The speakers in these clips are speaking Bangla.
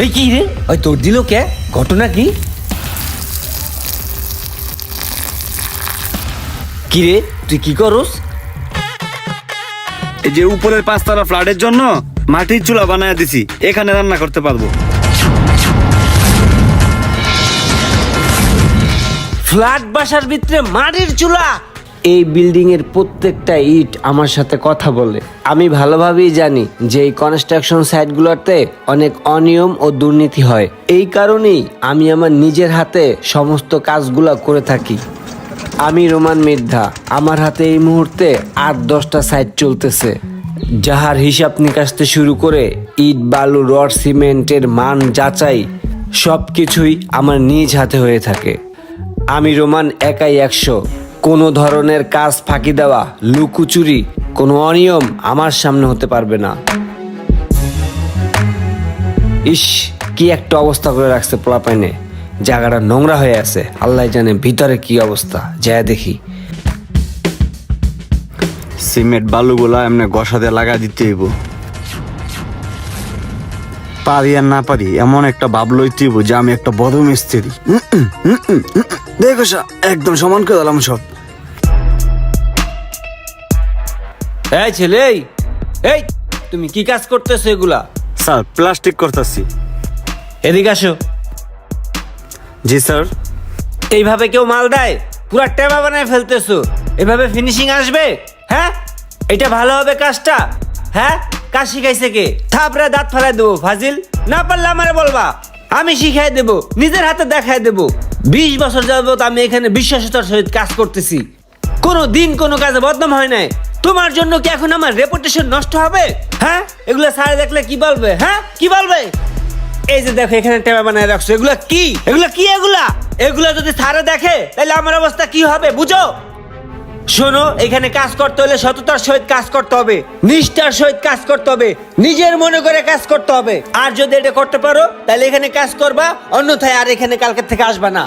এই কি রে? ওই তোর দিল কে? ঘটনা কি? কি রে তুই কি করস? এই যে উপরের পাঁচতলা ফ্ল্যাটের জন্য মাটির চুলা বানায় দিছি এখানে রান্না করতে পারব। ফ্ল্যাট বাসার ভিতরে মাটির চুলা এই বিল্ডিং এর প্রত্যেকটা ইট আমার সাথে কথা বলে। আমি ভালোভাবেই জানি যে এই কনস্ট্রাকশন সাইটগুলোতে অনেক অনিয়ম ও দুর্নীতি হয়। এই কারণেই আমি আমার নিজের হাতে সমস্ত কাজগুলো করে থাকি। আমি রোমান মির্ধা। আমার হাতে এই মুহূর্তে আট দশটা সাইট চলতেছে। যাহার হিসাব নিকাশতে শুরু করে ইট, বালু, রড, সিমেন্টের মান যাচাই সব কিছুই আমার নিজ হাতে হয়ে থাকে। আমি রোমান একাই একশো। কোনো ধরনের কাজ ফাঁকি দেওয়া লুকুচুরি কোনো অনিয়ম আমার সামনে হতে পারবে না। ইস, কি একটা অবস্থা করে রাখছে পোলাপাইনে। জায়গাটা নোংরা হয়ে আছে, আল্লাহ জানে ভিতরে কি অবস্থা, যায় দেখি। সিমেন্ট বালুগুলা এমনি গসা দিয়ে লাগা দিতে হইব। পারি আর না পারি এমন একটা ভাব লইতে যে আমি একটা বড় মিস্ত্রি। দেখো একদম সমান করে দিলাম সব। এই ছেলে এই তুমি কি কাজ করতেছো এগুলা? স্যার প্লাস্টিক করতেছি। এদিকে আসো। জি স্যার। এইভাবে কেউ মাল দেয়? পুরা টেবা বানায় ফেলতেছো। এভাবে ফিনিশিং আসবে? হ্যাঁ? এটা ভালো হবে কাজটা? হ্যাঁ? কাজ শিখাইছে কে? থাপড়ে দাঁত ফেলাই দেবো, ফাজিল। না পারলে আমারে বলবা, আমি শিখাই দেব, নিজের হাতে দেখাই দেব। বিশ বছর যাবত আমি এখানে বিশ্বাসতার সহিত কাজ করতেছি। কোনো দিন কোনো কাজে বদনাম হয় নাই। তোমার জন্য কি এখন আমার রেপুটেশন নষ্ট হবে? হ্যাঁ? এগুলো সারে দেখলে কি বলবে? হ্যাঁ? কি বলবে? এই যে দেখো, এখানে টেবা বানায় রাখছো। এগুলা কি? এগুলা কি এগুলা? এগুলা যদি সারে দেখে, তাহলে আমার অবস্থা কি হবে? বুঝো? শোনো এখানে কাজ করতে হলে সততার সহিত কাজ করতে হবে নিষ্ঠার সহিত কাজ করতে হবে নিজের মনে করে কাজ করতে হবে। আর যদি এটা করতে পারো তাহলে এখানে কাজ করবা অন্যথায় আর এখানে কালকে থেকে আসবা না।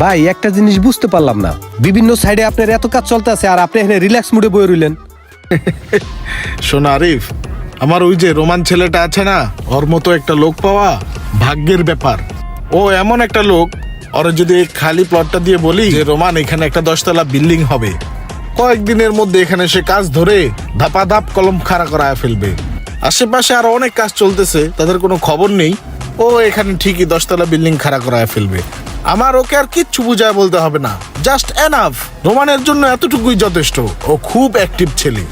ভাই একটা জিনিস বুঝতে পারলাম না। বিভিন্ন সাইডে আপনার এত কাজ চলতে আছে আর আপনি এখানে রিল্যাক্স মুডে বয়ে রইলেন। শোন আরিফ আমার ওই যে রোমান ছেলেটা আছে না ওর মতো একটা লোক পাওয়া ভাগ্যের ব্যাপার। ও এমন একটা লোক ওর যদি এই খালি প্লটটা দিয়ে বলি যে রোমান এখানে একটা দশতলা বিল্ডিং হবে। কয়েকদিনের মধ্যে এখানে সে কাজ ধরে ধাপা ধাপ কলম খাড়া করায় ফেলবে। আশেপাশে আরও অনেক কাজ চলতেছে তাদের কোনো খবর নেই। ও এখানে ঠিকই দশতলা বিল্ডিং খাড়া করায় ফেলবে। আমার ওকে আর কিচ্ছু বুঝায় বলতে হবে না। Just enough. রোমানের জন্য এতটুকুই যথেষ্ট। ও খুব অ্যাক্টিভ ছেলে।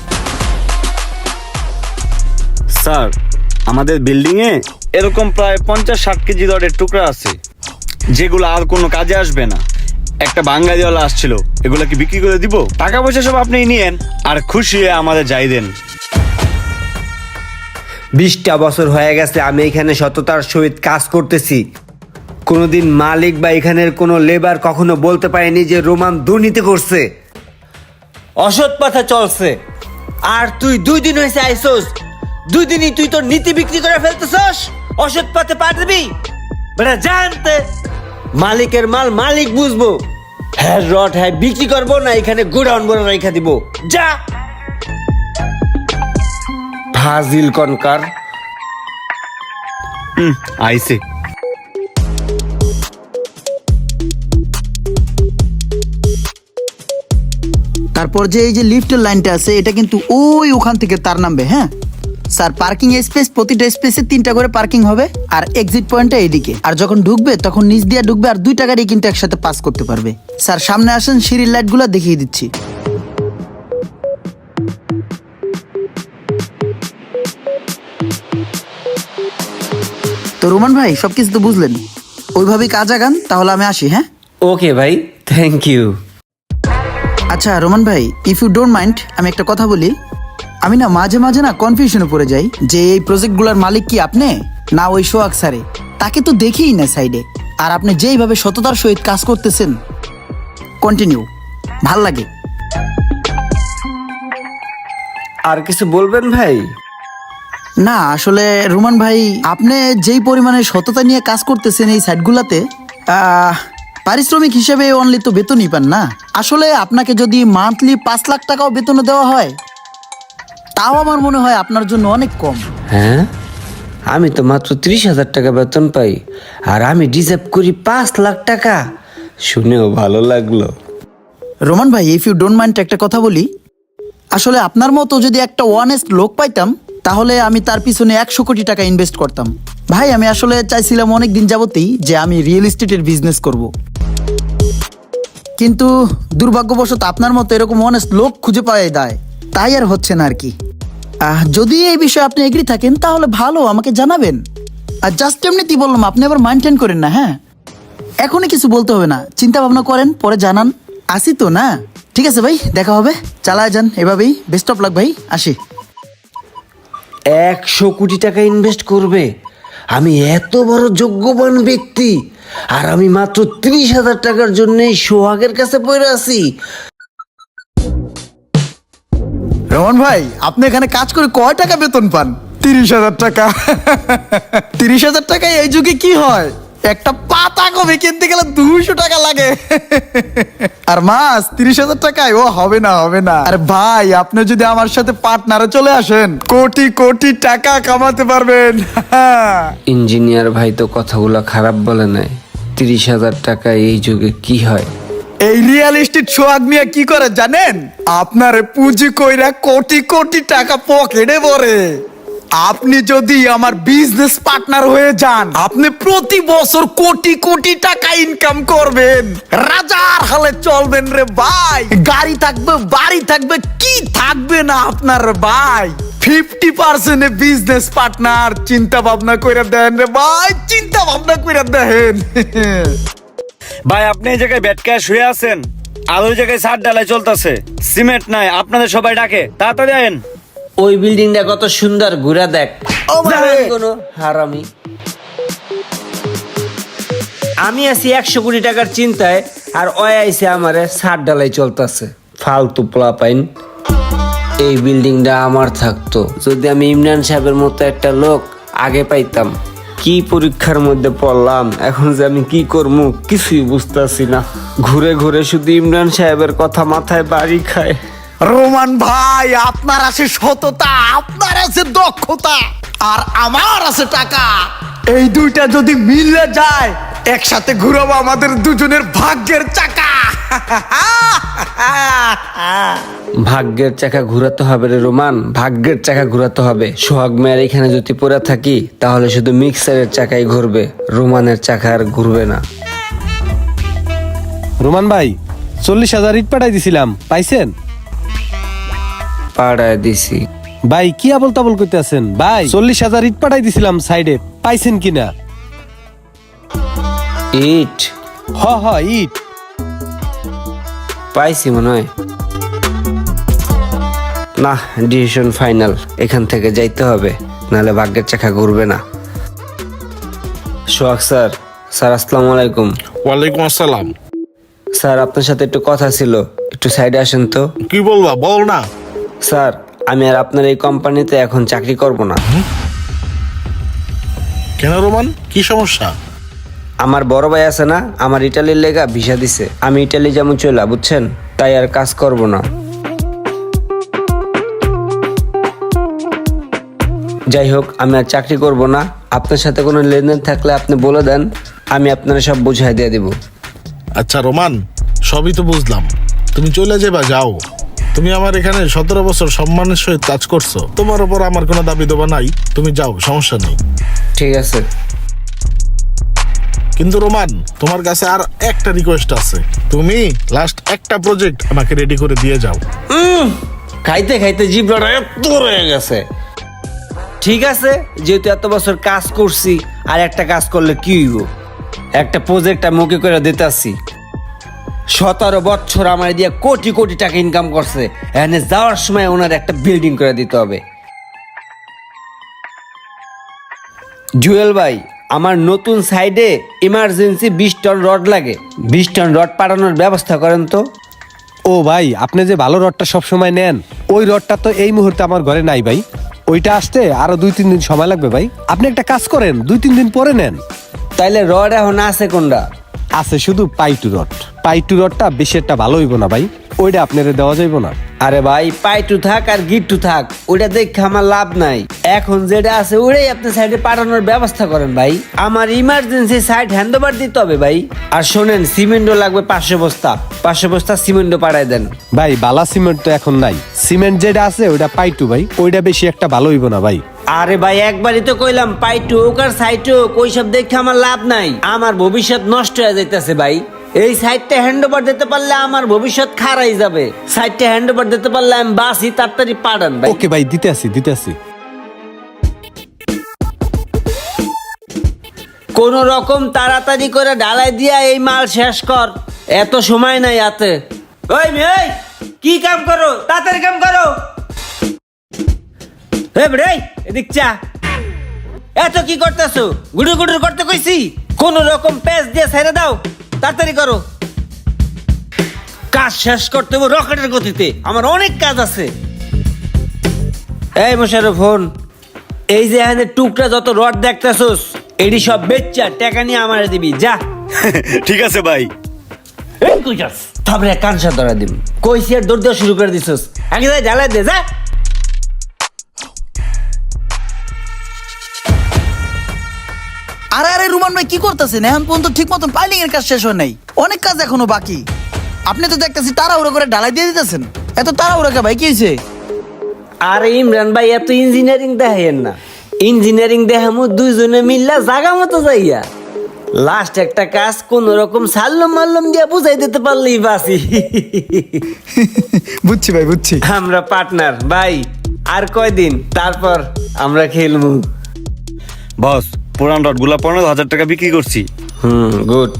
স্যার আমাদের বিল্ডিংয়ে এরকম প্রায় পঞ্চাশ ষাট কেজি দরের টুকরা আছে। যেগুলো আর কোনো কাজে আসবে না। একটা বাঙালিওয়ালা আসছিল, এগুলো কি বিক্রি করে দিব? টাকা পয়সা সব আপনি নিয়েন, আর খুশি হয়ে আমাদের যাই দেন। বিশটা বছর হয়ে গেছে, আমি এখানে সততার সহিত কাজ করতেছি। কোনোদিন মালিক বা এখানের কোনো লেবার কখনো বলতে পারেনি যে রোমান দুর্নীতি করছে। অসৎ পথে চলছে। আর তুই দুই দিন হয়েছে আইসোস, দুই দিনই তুই তোর নীতি বিক্রি করে ফেলতেছস? অসৎ পথে পা দিবি বেটা জানতে মালিকের মাল মালিক বুঝব। হ্যাঁ রড হ্যাঁ বিক্রি করব না এখানে গোডাউন বড় রেখা দিব। যা। ফাজিল কনকার। আইসে তারপর যে এই যে লিফটের লাইনটা আছে এটা কিন্তু ওই ওখান থেকে তার নামবে হ্যাঁ? স্যার পার্কিং স্পেস প্রতিটা স্পেসে তিনটা করে পার্কিং হবে আর এক্সিট পয়েন্টটা এইদিকে। আর যখন ঢুকবে তখন নিচ দিয়ে ঢুকবে আর দুইটা গাড়ি কিন্তু একসাথে পাস করতে পারবে। স্যার সামনে আসেন সিঁড়ির লাইটগুলো দেখিয়ে দিচ্ছি। তো রোমান ভাই সবকিছু তো বুঝলেন। ওইভাবেই কাজ আগান তাহলে আমি আসি হ্যাঁ? ওকে ভাই। থ্যাংক ইউ আচ্ছা রোমান ভাই ইফ ইউ ডোন্ট মাইন্ড আমি একটা কথা বলি। আমি না মাঝে মাঝে না কনফিউশনে পড়ে যাই যে এই প্রজেক্টগুলোর মালিক কি আপনি? না ওই সোহাগ স্যারে। তাকে তো দেখেই না সাইডে আর আপনি যেইভাবে সততার সহিত কাজ করতেছেন কন্টিনিউ ভালো লাগে। আর কিছু বলবেন ভাই? না আসলে রোমান ভাই আপনি যেই পরিমাণে সততা নিয়ে কাজ করতেছেন এই সাইটগুলোতে পারিশ্রমিক হিসেবে অনলি তো বেতনই পান না। আসলে আপনাকে যদি মান্থলি পাঁচ লাখ টাকাও বেতন দেওয়া হয় তাও আমার মনে হয় আপনার জন্য অনেক কম। হ্যাঁ? আমি তো মাত্র ত্রিশ হাজার টাকা বেতন পাই আর আমি ডিজার্ভ করি পাঁচ লাখ টাকা। শুনেও ভালো লাগল। রোমান ভাই ইফ ইউ ডোন্ট মাইন্ড একটা কথা বলি। আসলে আপনার মতো যদি একটা ওয়ানেস্ট লোক পাইতাম তাহলে আমি তার পিছনে একশো কোটি টাকা ইনভেস্ট করতাম। ভাই আমি আসলে চাইছিলাম অনেক দিন যাবতেই যে আমি রিয়েল এস্টেটের বিজনেস করব। কিন্তু দুর্ভাগ্যবশত আপনার মতো এরকম অনেস্ট লোক খুঁজে পাওয়া দেয়। তাই আর হচ্ছে না আর কি। আহ, যদি এই বিষয়ে আপনি এগ্রি থাকেন তাহলে ভালো আমাকে জানাবেন। আর জাস্ট এমনিতেই বললাম আপনি আবার মাইন্টেন করেন না হ্যাঁ? এখনই কিছু বলতে হবে না। চিন্তা ভাবনা করেন পরে জানান। আসি তো না? ঠিক আছে ভাই দেখা হবে। চালায় যান এভাবেই। বেস্ট অফ লাক ভাই আসি। একশো কোটি টাকা ইনভেস্ট করবে। আমি এত বড় যোগ্যবান ব্যক্তি আর আমি মাত্র ত্রিশ হাজার টাকার জন্য সোহাগের কাছে পড়ে আছি। রমন ভাই আপনি এখানে কাজ করে কয় টাকা বেতন পান? তিরিশ হাজার টাকা। তিরিশ হাজার টাকায় এই যুগে কি হয়? একটা পাতা কবে কিনতে গেলে দুশো টাকা লাগে। আর মাস তিরিশ হাজার টাকায় ও হবে না হবে না। আর ভাই আপনি যদি আমার সাথে পার্টনারে চলে আসেন কোটি কোটি টাকা কামাতে পারবেন। ইঞ্জিনিয়ার ভাই তো কথাগুলো খারাপ বলে নাই। তিরিশ হাজার টাকা এই যুগে কি হয়? এই রিয়েল এস্টেট সোহাগ মিয়া কি করে জানেন? আপনারে পুঁজি কইরা কোটি কোটি টাকা পকেটে ভরে। আপনি যদি আমার বিজনেস পার্টনার হয়ে যান, আপনি প্রতি বছর কোটি কোটি টাকা ইনকাম করবেন। রাজার হালে চলবেন রে ভাই। গাড়ি থাকবে, বাড়ি থাকবে, কি থাকবে না আপনার ভাই? ফিফটি পার্সেন্ট বিজনেস পার্টনার চিন্তা ভাবনা করে দেন রে ভাই, চিন্তা ভাবনা করে দেন। ভাই আপনি এই জায়গায় ব্যাট ক্যাশ শুয়ে আছেন? আর ওই জায়গায় সার ডালাই চলতেছে। সিমেন্ট নাই আপনাদের সবাই ডাকে। তাড়াতাড়ি আয়েন। ওই বিল্ডিংটা কত সুন্দর ঘুরে দেখ। কোনো? হারামি। আমি আছি একশো কোটি টাকার চিন্তায় আর ওই আইসে আমারে সার ডালাই চলতেছে। ফালতু পোলাপাইন। এই বিল্ডিংটা আমার থাকতো। যদি আমি ইমরান সাহেবের মতো একটা লোক আগে পাইতাম। কি পরীক্ষার মধ্যে পড়লাম? এখন যে আমি কি করব? কিছুই বুঝতেছি না। ঘুরে ঘুরে শুধু ইমরান সাহেবের কথা মাথায় বাড়ি খায়। রোমান ভাই, আপনার আছে সততা, আপনার আছে দক্ষতা, আর আমার আছে টাকা। এই দুইটা যদি মিলে যায়, একসাথে ঘুরাবো আমাদের দুজনের ভাগ্যের চাকা। ভাগ্যের চাকা ঘুরাতে হবে রে রোমান ভাগ্যের চাকা ঘুরাতে হবে। সোহাগ মেয়ের এখানে যদি পড়ে থাকি তাহলে শুধু মিক্সারের চাকাই ঘুরবে রোমানের চাকা আর ঘুরবে না। রোমান ভাই চল্লিশ হাজার ইট পাঠাই দিছিলাম পাইছেন? পাড়ায় দিছি। ভাই কি আবল তাবল করতে আছেন? ভাই চল্লিশ হাজার ইট পাঠাই দিছিলাম সাইডে পাইছেন কিনা? ইট? হ হ ইট। পাইছি মনে হয়। না ডিসিশন ফাইনাল এখান থেকে যাইতে হবে নাহলে ভাগ্যের চাকা ঘুরবে না। সোহাগ স্যার স্যার আসসালামু আলাইকুম। ওয়ালাইকুম আসসালাম। স্যার আপনার সাথে একটু কথা ছিল একটু সাইডে আসেন তো। কি বলবা বল না। স্যার আমি আর আপনার এই কোম্পানিতে এখন চাকরি করব না। কেন রোমান? কি সমস্যা? আমার বড় ভাই আছে না আমার ইটালির লেগা ভিসা দিছে। আমি ইটালি যেমন চলা বুঝছেন? তাই আর কাজ করব না। যাই হোক আমি আর চাকরি করব না। আপনার সাথে কোনো লেনদেন থাকলে আপনি বলে দেন আমি আপনারা সব বুঝাই দিয়ে দিব। আচ্ছা রোমান সবই তো বুঝলাম। তুমি চলে যাবা যাও। তুমি আমার এখানে সতেরো বছর সম্মানের সহিত কাজ করছ। তোমার উপর আমার কোনো দাবি দেবা নাই। তুমি যাও সমস্যা নেই। ঠিক আছে। কিন্তু রোমান তোমার কাছে আর একটা রিকোয়েস্ট আছে। তুমি লাস্ট একটা প্রজেক্ট আমাকে রেডি করে দিয়ে যাও। খাইতে খাইতে জিব্রাটা এত রয়ে গেছে। ঠিক আছে, যেহেতু এত বছর কাজ করছি, আর একটা কাজ করলে কি হইব? একটা প্রজেক্ট আমি ওকে করে দিতেছি। সতেরো বছর আমার দিয়ে কোটি কোটি টাকা ইনকাম করছে। এখানে যাওয়ার সময় ওনার একটা বিল্ডিং করে দিতে হবে। জুয়েল ভাই, আমার নতুন সাইডে ইমার্জেন্সি বিশ টন রড লাগে। বিশ টন রড পাঠানোর ব্যবস্থা করেন তো। ও ভাই, আপনি যে ভালো রডটা সবসময় নেন, ওই রডটা তো এই মুহূর্তে আমার ঘরে নাই ভাই। ওইটা আসতে আরও দুই তিন দিন সময় লাগবে ভাই। আপনি একটা কাজ করেন দুই তিন দিন পরে নেন। তাইলে রড এখন আছে কোনটা আছে শুধু পাইটু রড। পাইটু রডটা বেশি একটা ভালো হইব না ভাই ওইটা আপনারে দেওয়া যাইব না। আরে ভাই পাইটু থাক আর গিট্টু থাক ওটা দেখে আমার লাভ নাই। এখন যেটা আছে ওটাই আপনি সাইডে পাঠানোর ব্যবস্থা করেন ভাই। আমার ইমার্জেন্সি সাইড হ্যান্ড ওভার দিতে হবে ভাই। আর শোনেন সিমেন্টও লাগবে পাঁচশো বস্তা। পাঁচশো বস্তা সিমেন্টও পাঠায় দেন। ভাই বালা সিমেন্ট তো এখন নাই। সিমেন্ট যেটা আছে ওইটা পাইটু ভাই ওইটা বেশি একটা ভালো হইব না ভাই। আরে ভাই একবারই তো কইলাম পাইটু হোক আর সাইট হোক ওইসব দেখে আমার লাভ নাই। আমার ভবিষ্যৎ নষ্ট হয়ে যাইতেছে ভাই। এই সাইডটা হ্যান্ড ওভার দিতে পারলে আমার ভবিষ্যৎ খারাই যাবে। সাইডটা হ্যান্ড ওভার দিতে পারলে আমি বাসি তাড়াতাড়ি পাঠান ভাই। ওকে ভাই দিতে আসি দিতে আসি। কোন রকম তাড়াতাড়ি করে ঢালাই দিয়া এই মাল শেষ কর। এত সময় নাই হাতে। ওই মেয়ে কি কাম করো? তাড়াতাড়ি কাম করো। হে রে এদিক চা। এত কি করতেছো? গুডু গুডু করতে কইছি? কোন রকম পেজ দিয়ে ছেড়ে দাও। তাড়াতাড়ি করো। কাজ শেষ করতে হবে রকেটের গতিতে। আমার অনেক কাজ আছে। এই মশার ফোন এই যে এখানে টুকরা যত রড দেখতেছোস এডি সব বেচ্চা টাকা নিয়ে আমার দিবি যা। ঠিক আছে ভাই। তারপরে কানসা ধরা দিবি। কইছি আর দৌড় দেওয়া শুরু করে দিছস। আগে ঢালাই দে যা। আরে ভাই কি করতেছেন? এখন পর্যন্ত ঠিক মতন পাইলিং এর কাজ শেষ হয় নাই। অনেক কাজ এখনও বাকি। আপনি তো দেখতেছি তাড়াহুড়ো করে ঢালাই দিয়ে দিতেছেন। এত তাড়াহুড়ো কে ভাই? কি হয়েছে আরে ইমরান ভাই এত ইঞ্জিনিয়ারিং দেখেন না। ইঞ্জিনিয়ারিং দেখামু দুইজনে মিল্লা জাগা মতো যাইয়া। লাস্ট একটা কাজ কোন রকম সাল্লম মাল্লম দিয়া বুঝাই দিতে পারলেই বাসি বুঝছি ভাই বুঝছি। আমরা পার্টনার ভাই আর কয়দিন? তারপর আমরা খেলব বস পুরান রডগুলা পনেরো হাজার টাকা বিক্রি করছি। হুম গুড।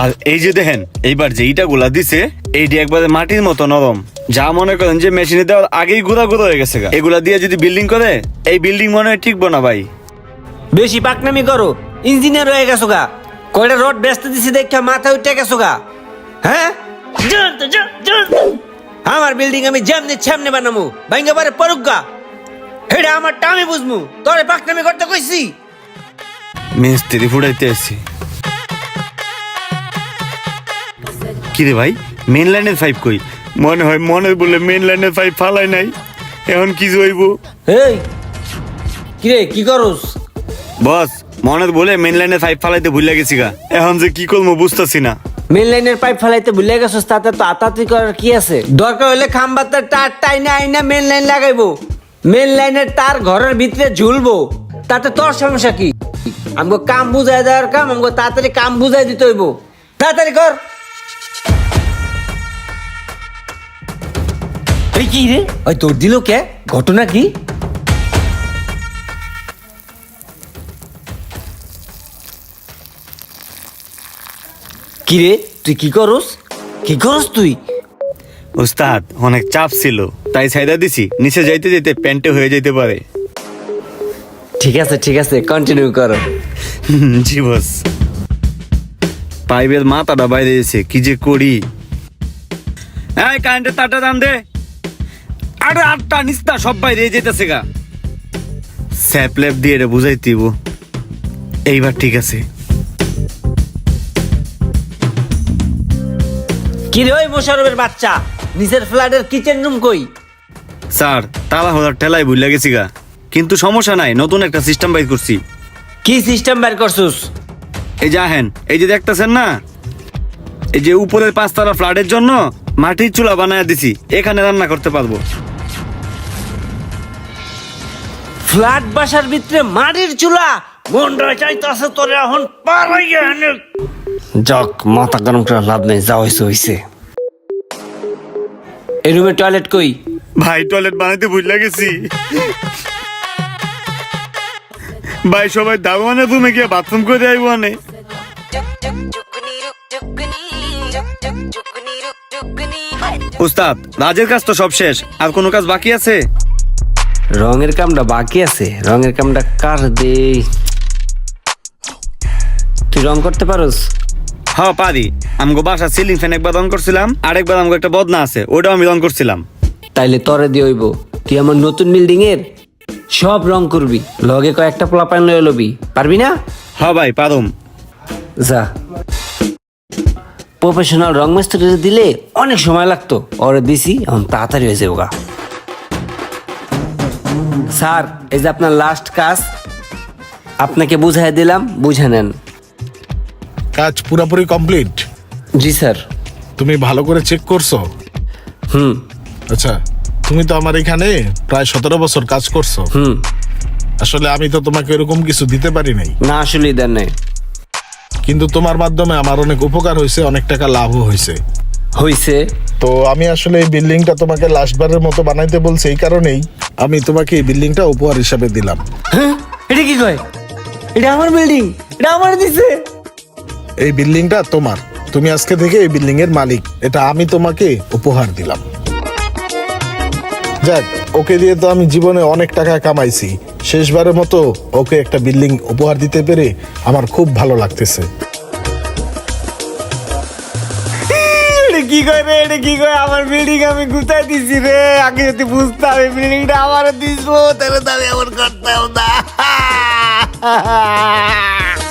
আর এই যে দেখেন এইবার যে ইটা গুলা দিছে এইটি একবারে মাটির মতো নরম। যা মনে করেন যে মেশিনে দেওয়ার আগেই গুঁড়া গুঁড়ো হয়ে গেছে এগুলা দিয়ে যদি বিল্ডিং করে এই বিল্ডিং মনে হয় টিকবো না ভাই। বেশি পাকনামি করো ইঞ্জিনিয়ার হয়ে গেছো গা। কয়টা রড ব্যস্ত দিছি দেখা মাথা উঠে গেছো গা। হ্যাঁ। আমার বিল্ডিং আমি যেমনি ছামনে বানামু ভাঙ্গা পারে পড়ুক গা। হেডা আমার টামি বুঝমু তোরে পাকনামি করতে কইছি। মিস্ত্রি ফুটাইতে আসছি। কিরে ভাই মেন লাইনের পাইপ কই? মনে হয় মনে বলে মেন লাইনের পাইপ ফালাই নাই। এখন কি হইব? এই কিরে কি করস? বস মনে বলে মেন লাইনের পাইপ ফালাইতে ভুলে গেছি গা। এখন যে কি করব বুঝতেছি না। মেন লাইনের পাইপ ফেলাইতে ভুলে গেছস তাতে তো আতাতি করার কি আছে? দরকার হলে খাম্বাতে তার টাইনা আইনা মেন লাইন লাগাইবো। মেন লাইনের তার ঘরের ভিতরে ঝুলবো। তাতে তোর সমস্যা কি? আমাকে কাম বুঝাই দেওয়ার কাম আমাকে তাড়াতাড়ি কাম বুঝাই দিতে হইব। তাড়াতাড়ি কর। এই কি রে? ওই তোর দিল কে? ঘটনা কি? কি রে তুই কি করস? কি করস তুই? উস্তাদ অনেক চাপ ছিল তাই সাইদা দিছি। নিচে যাইতে যেতে প্যান্টে হয়ে যেতে পারে। ঠিক আছে ঠিক আছে কন্টিনিউ করো। জি বস পাইপের মাথাটা বাইরে এসে কি যে করি? এই কারেন্টের তারটা দাম দে। আরে আটটা নিস্তা সব বাইরে যেতেছে গা। স্যাপ ল্যাপ দিয়ে এটা বুঝাইতিব এইবার ঠিক আছে। কি রে ওই মোশারফের বাচ্চা? নিচের ফ্ল্যাটের কিচেন রুম কই? স্যার তালা হলার ঠেলাই ভুলে গেছি গা। কিন্তু সমস্যা নাই নতুন একটা সিস্টেম বাইর করছি। কি সিস্টেম বের করছুস? এই যে আহেন এই যে দেখতেছেন না? এই যে উপরের পাঁচতলা ফ্ল্যাটের জন্য মাটির চুলা বানায় দিছি এখানে রান্না করতে পারব। ফ্ল্যাট বাসার ভিতরে মাটির চুলা? মনটা চাইতাছে তোরে এখন পারাইয়া এনে যাক মাথা গরম করে লাভ নেই যা হইছে হইছে। এই রুমে টয়লেট কই? ভাই টয়লেট বানাইতে ভুলে গেছি ভাই সবাই দাওয়ানে তুমি গিয়ে বাথরুম করে আইব অনে উস্তাদ রাজের কাজ তো সব শেষ। আর কোনো কাজ বাকি আছে? রঙের কামটা বাকি আছে। রঙের কামটা কার দে তুই রং করতে পারোস? হ্যাঁ পারি। আমগো বাসা সিলিং ফ্যান একবার রং করছিলাম আর একবার আমগো একটা বদনা আছে ওটাও আমি রং করছিলাম। তাইলে তরে দিয়ে হইব। তুই আমার নতুন বিল্ডিং এর সব রং করবি। লগে কয়েকটা পোলাপান লয়ে লবি। পারবি না? হ্যাঁ ভাই পারুম। যা। প্রফেশনাল রং মিস্ত্রি দিলে অনেক সময় লাগতো। ওরে দিছি এখন তাড়াতাড়ি হয়েছে ওগা স্যার এই যে আপনার লাস্ট কাজ আপনাকে বুঝাই দিলাম বুঝে নেন। কাজ পুরোপুরি কমপ্লিট জি স্যার। তুমি ভালো করে চেক করছ? হুম। আচ্ছা। তুমি তো আমার এখানে প্রায় সতেরো বছর কাজ করছ। হুম। আসলে আমি তো তোমাকে এরকম কিছু দিতে পারি নাই। না আসলে দেন নেই। কিন্তু তোমার মাধ্যমে আমার অনেক উপকার হয়েছে অনেক টাকা লাভও হয়েছে। হইছে তো আমি আসলে এই বিল্ডিংটা তোমাকে লাস্টবারের মতো বানাইতে বলছি এই কারণেই আমি তোমাকে এই বিল্ডিংটা উপহার হিসাবে দিলাম। হ্যাঁ? এটা কি কয়? এটা আমার বিল্ডিং এটা আমার দিছে। এই বিল্ডিংটা তোমার। তুমি আজকে থেকে এই বিল্ডিং এর মালিক এটা আমি তোমাকে উপহার দিলাম। যাক, ওকে দিয়ে তো আমি জীবনে অনেক টাকা কামাইছি। শেষবারের মতো ওকে একটা বিল্ডিং উপহার দিতে পেরে আমার খুব ভালো লাগতেছে। কি কয় রে এটা কি কয়? আমার বিল্ডিং আমি গুতাই দিছি রে। আগে যদি বুঝতাম এই বিল্ডিংটা আমার দিস তাহলে তো আমি আমার করতাম না।